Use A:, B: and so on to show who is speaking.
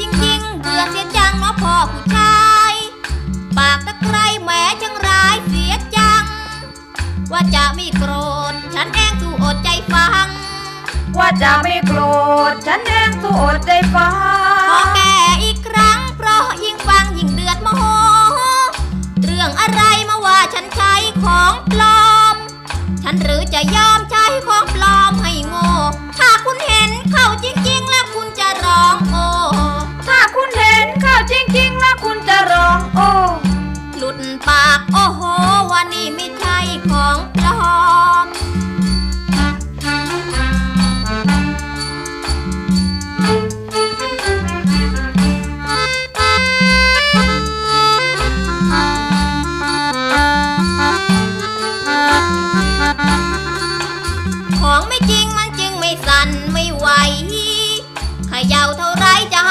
A: จริงๆเบื่อเสียจังเนาะพ่อผู้ชาย ปากตะไคร้แหมช่างร้ายเสียจัง ว่าจะไม่โกรธ ฉันแองสู้อดใจฟัง
B: ว่าจะไม่โกรธ ฉันแองสู้อดใจฟังขอแก
A: ่อีกครั้ง เพราะยิ่งฟังยิ่งเดือดโมโห เรื่องอะไรมาว่าฉันใช้ของปลอม ฉันหรือจะยอมใช้ของ ของไม่จริงมันจึงไม่สั่นไม่ไหวเขย่าเท่า